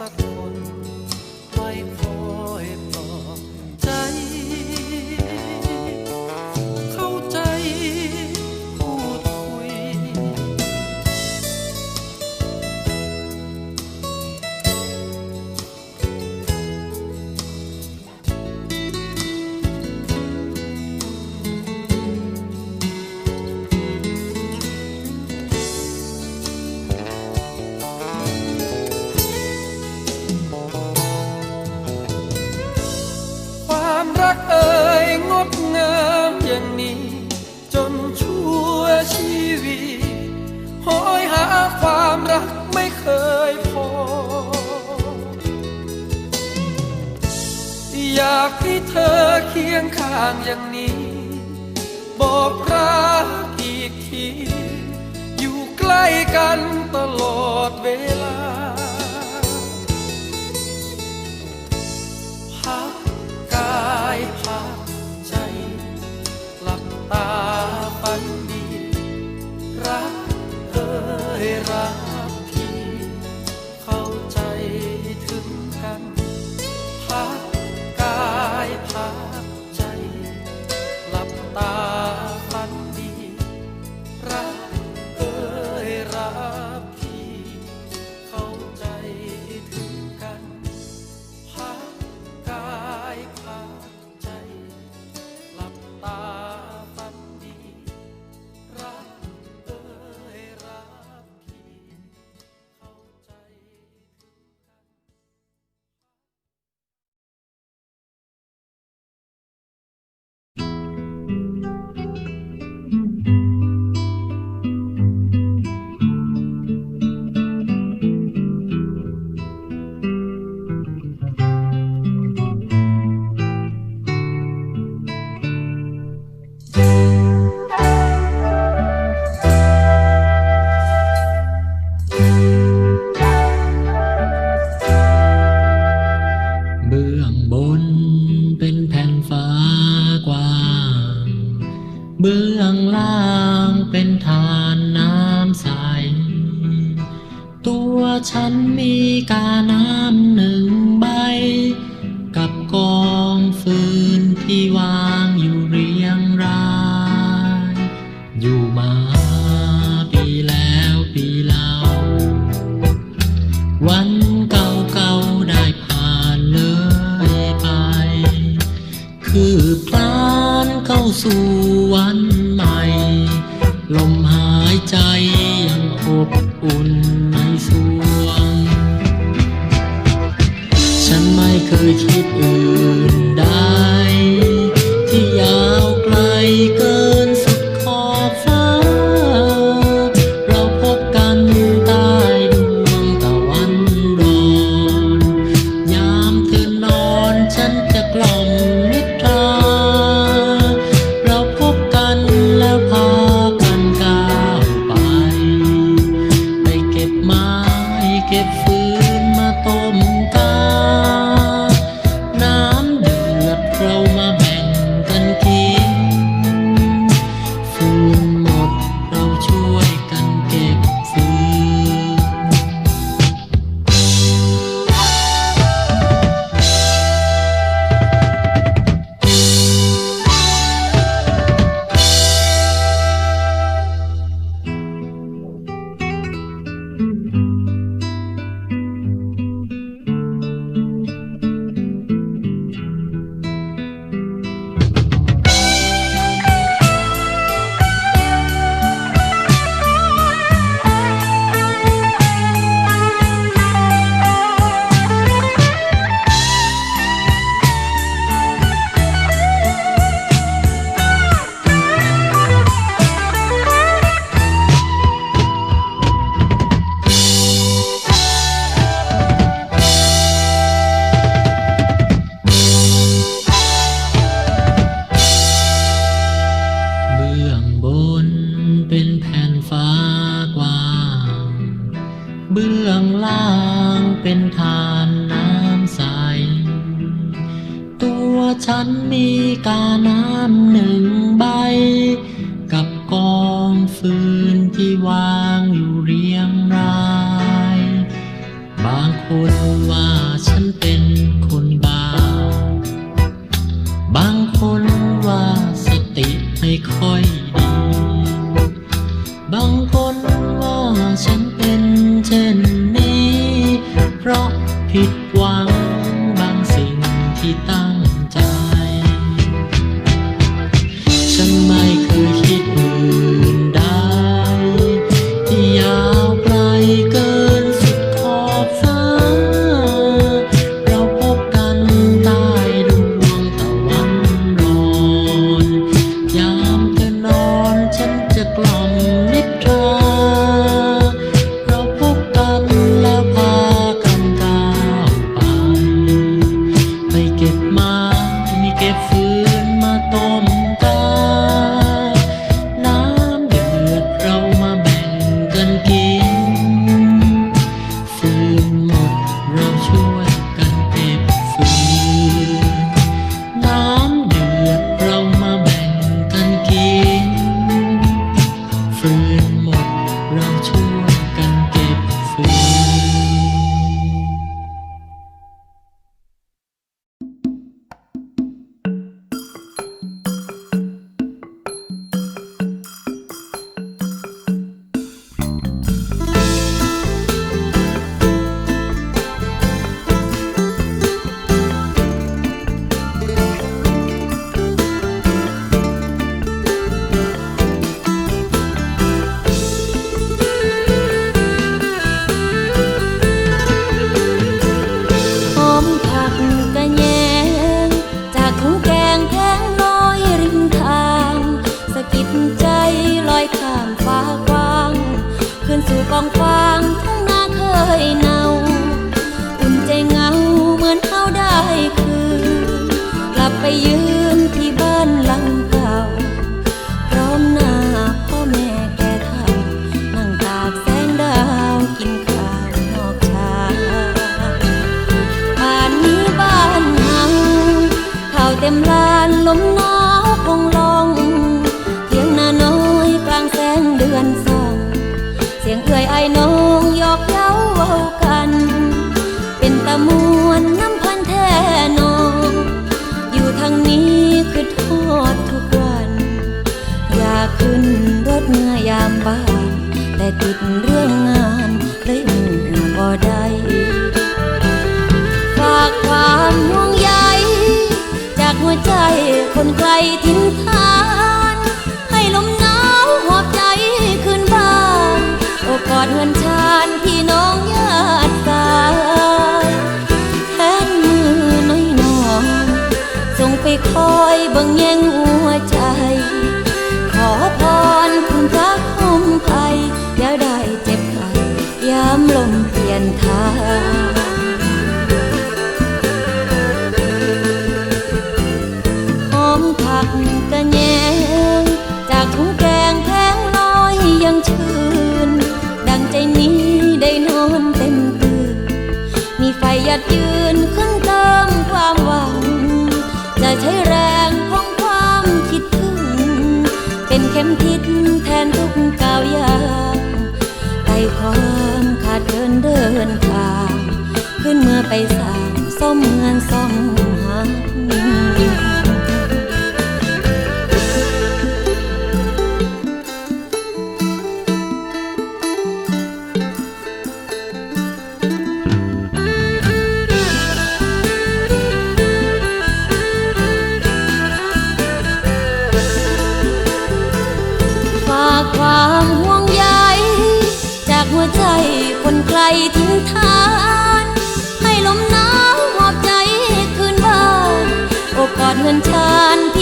สัก 항상 เบื้องล่างเป็นฐานน้ำใส ตัวฉันมีกาน้ำหนึ่งใบ กับกองฟืนที่วางอยู่เรียงราย อยู่มาปีแล้วปีเล่าวัน ผิด ยืนที่บ้านหลังเก่า พร้อมหน้าพ่อแม่แก่เท่านั่งตากแสงดาวกินข้าวนอกชาผ่านนี้บ้านหังข้าวเต็มลานลมหนาวคงลอง เทียงนาน้อยกลางแสงเดือนส่อง เสียงเอื่อยไอ้น้องหยอกเย้าเวา ติดเรื่องงานเร่งบ่ได้ฝากความห่วงใยจากหัวใจคนไกลทิ้งทาน ให้ลมหนาวหอบใจขึ้นบ้านโอกอดเฮือนชานพี่น้องญาติตาแทนมือน้อยนองส่งไปคอยบังแยง ทางขอมผักกระแยงจากถุงแกงแพงลอยยังชื่น ดังใจนี้ได้นอนเต็มตื่นมีไฟยัดยืน้นเมื่อไปสามส้มเงินส้มหากความห่วงใย จากหัวใจคนใครทิ้งท้าย อนชานพ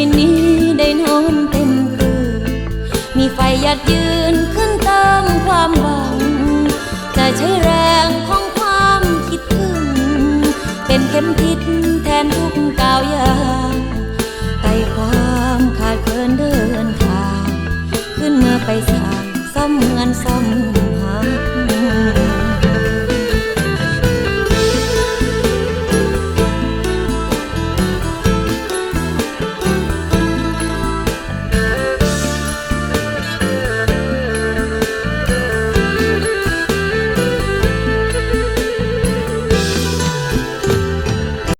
คืนนี้ได้นอนเต็มคืนมีไฟหยัดยืนขึ้นเติมความหวัง จะใช้แรงของความคิดถึง เป็นเข็มทิศแทนทุกกาวยา